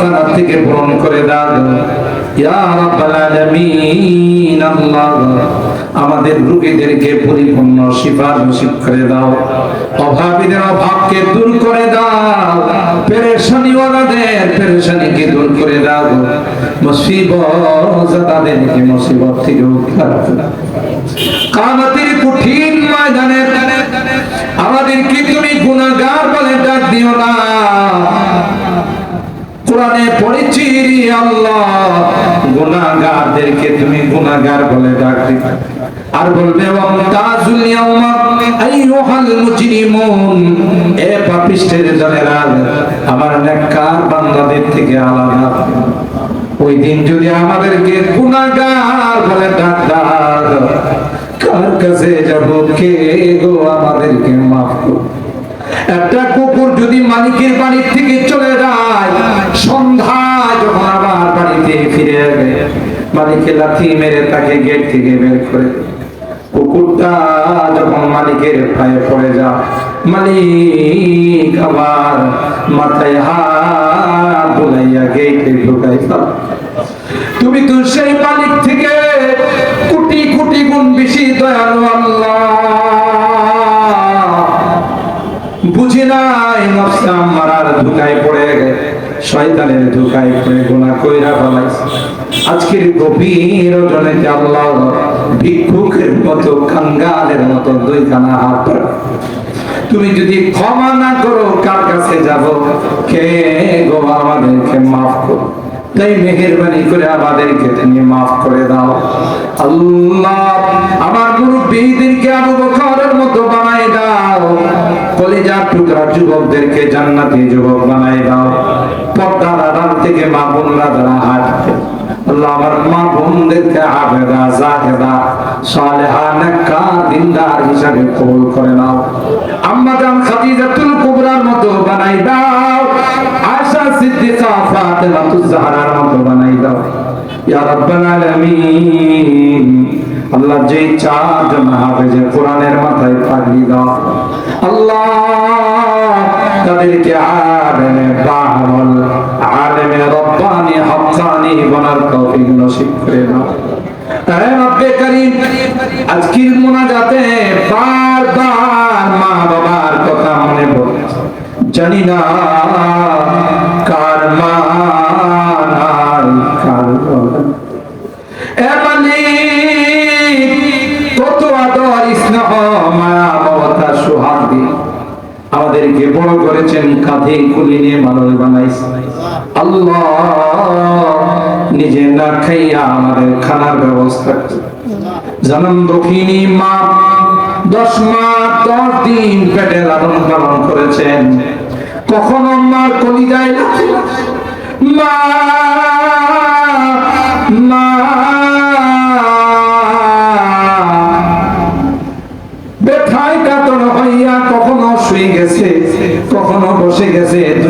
জান্নাত থেকে পূরণ করে দাও। ইয়া রাব্বাল আলামিন, আল্লাহ, আমাদের রোগীদেরকে পরিপূর্ণ শিফা নসিব করে দাও। অভাবীদের অভাবকে দূর করে দাও। পেরেশানিওয়ালাদের পেরেশানিকে দূর করে দাও। মুসিবত জাদাদেরকে মুসিবত থেকে উদ্ধার করে কামতের কঠিন ময়দানে আমাদেরকে তুমি গুনাহগার বলে ডাক দিও না কোরআনে পড়েছি আল্লাহ গুনাহগারদেরকে তুমি গুনাহগার বলে ডাক দিবে আর বলবে, ওয়ামতাজুল ইয়াউমা, আইয়ুহাল মুজরিমুন। এ পাপিষ্ঠের জনেরা, আমার নেককার বান্দাদের থেকে আলাদা। ওই দিন যদি আমাদেরকে গুনাহগার বলে ডাক কার কাছে যাব, কে গো আমাদেরকে মাফ করো একটা কুকুর যদি মালিকের বাড়ির থেকে চলে যায় সন্ধ্যায় যখন আবার বাড়িতে ফিরে যাবে মালিকের লাথি মেরে তাকে গেট থেকে বের করে কুকুরটা যখন মালিকের পায়ে পড়ে যা, মালিক আবার মাথায় হাত বুলাইয়া গেটে ঢুকাই তুমি তো সেই মালিক থেকে কোটি কোটি গুণ বেশি দয়ালু শয়তানের ধোকায় পড়ে গুনাহ কইরা ফেলাইছে। আজকের গভীর রজনীতে আল্লাহ ভিক্ষুকের মতো কাঙ্গালের মতো দুইখানা হাত তুমি যদি ক্ষমা না করো, কার কাছে যাব? কে গো আমাদেরকে মাফ করো তাই মেহেরবানি করে আমাদেরকে তুমি মাফ করে দাও। আল্লাহ, আমার মুরব্বীদেরকে আবু বকরের মতো বানাই দাও। কলিজার টুকরা যুবকদেরকে জান্নাতি যুবক বানাই দাও। পর্দার আড়াল থেকে মা বোনরা যারা হাঁটবে, আল্লাহ আমার মা বোনদেরকে আবেদা, জাহেদা, সালেহা নেকা দিনদার হিসাবে কবুল করে নাও। আলামিন। আল্লাহ চারজন হাফেজে কোরআনের মাথায় পাগড়ি দাও। আল্লাহ তাদেরকে আলেমে আলেমে, রব্বানি বনার তৌফিক নসিব করে দাও। রব্বে করিম, আজকের মোনাজাতে বারবার মা বাবার কথা মনে পড়ে। জানি না কার মা নাই কার বাবা। এ মালিক, আমাদেরকে বড় করেছেন কাঁধে কুলি নিয়ে মানুষ আল্লাহ নিজে না খাইয়া আমাদের খানার ব্যবস্থা। জনম দক্ষিণী মা, দশ মাস দিন পেটে লালন পালন করেছেন। কখনো মার কলি যায় মা মা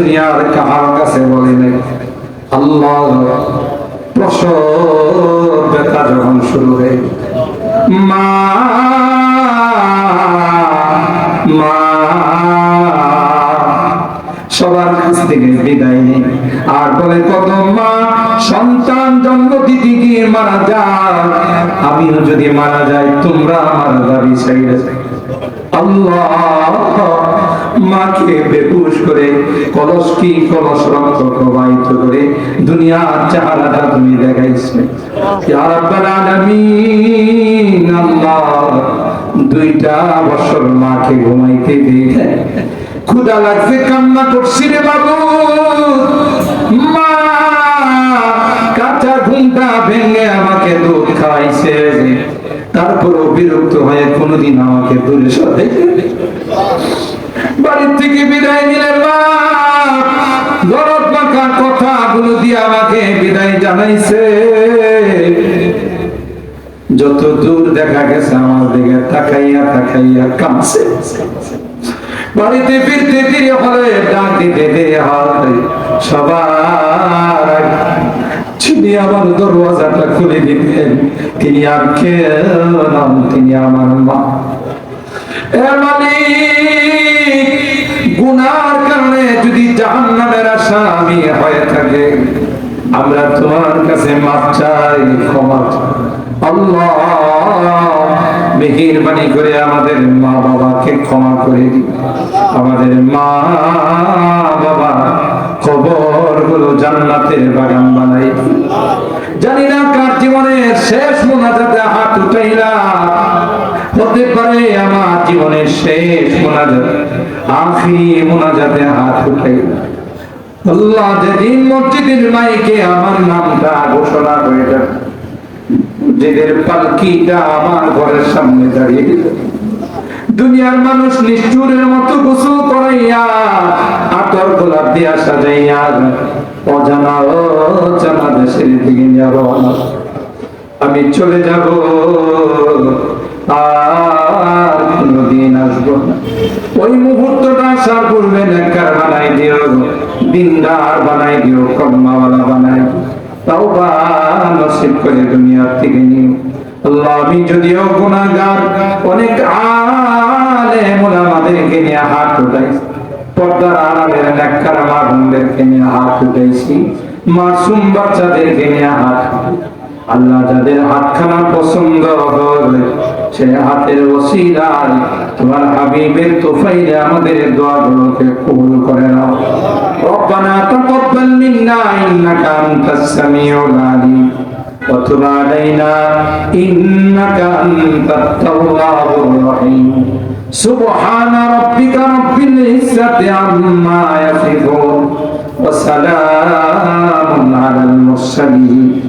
দুনিয়ার কাহার কাছে বলে নাই। আল্লাহ প্রসব ব্যথা যখন শুরু হয়ে মা সবার কাছ থেকে বিদায় নেই। আর বলে কত মা, সন্তান জন্ম দিতে গিয়ে মারা যায় আমিও যদি মারা যাই, তোমরা আমার দাবি চাইলে আল্লাহ মাকে করে তুমি দেখাইছো। দুইটা বছর মাকে ঘুমাইতে দিয়ে ক্ষুদা লাগছে, কান্না করছি রে বাবু। মা, কাঁচা ঘুমটা ভেঙে আমাকে দুধ খাইছে তারপরও বিরক্ত হয়ে কোনোদিন আমাকে দূরে সরাই বাড়ির থেকে বিদায় নিলেন মা। মাখা কথাগুলো দিয়ে আমাকে বিদায় জানাইছে। যত দূর দেখা গেছে, আমার দিকে তাকাইয়া তাকাইয়া কাঁদছে। বাড়িতে ফিরতে দেরি হলে ডাক দিতে দেরি সবার তিনি আমার দরওয়াজাটা খুলে দিতেন তিনি আর নাম তিনি আমার মা। এ মালিক গুনার কারণে যদি জাহান্নামের আসামি হয়ে থাকে, আমরা তোমার কাছে মাপ চাই, ক্ষমা আল্লাহ, মেহেরবানি করে আমাদের মা বাবাকে ক্ষমা করে দিন আমাদের মা বাবা খবরগুলো জান্নাতের বাগান বানাই। জানি না কার জীবনের শেষ মোনাজাতে হাত উঠাইলা হতে পারে আমার জীবনের শেষ মোনাজাত। আখি মোনাজাতে হাত উঠাইলা আল্লাহ যেদিন মসজিদের মাইকে আমার নামটা ঘোষণা হয়ে যাবে মসজিদের পালকিটা আমার ঘরের সামনে দাঁড়িয়ে দিল। দুনিয়ার মানুষ নিষ্ঠুরের মতো গোসল করাইয়া আতর গোলাপ দিয়া সাজাইয়া অজানা অজানা দেশের দিকে রওনা। আমি চলে যাব আসব ওই মুহূর্তটা আসার পূর্বে নেককার বানাই দিও, দিনদার বানাই দিও কর্মাওয়ালা বানাই তাও বা নসিব করে দুনিয়ার থেকে নিও। আল্লাহ, আমি যদিও গুণাগার অনেক আলেম ওলামাদেরকে নিয়ে হাত উঠাই পর্দার আড়ালের নেককার মা নিয়ে হাত উঠাইছি। মাসুম বাচ্চাদেরকে নিয়ে হাত। আল্লাহ যাদের হাতখানা পছন্দ হবে সে হাতের ওসিলায় তোমার হাবিবের তোফাইলে আমাদের দোয়াগুলোকে কবুল করে নাও ربنا تقبل منا إنك أنت السميع العليم وتب علينا إنك أنت التواب الرحيم سبحان ربك رب العزة عما يصفون وسلام على المرسلين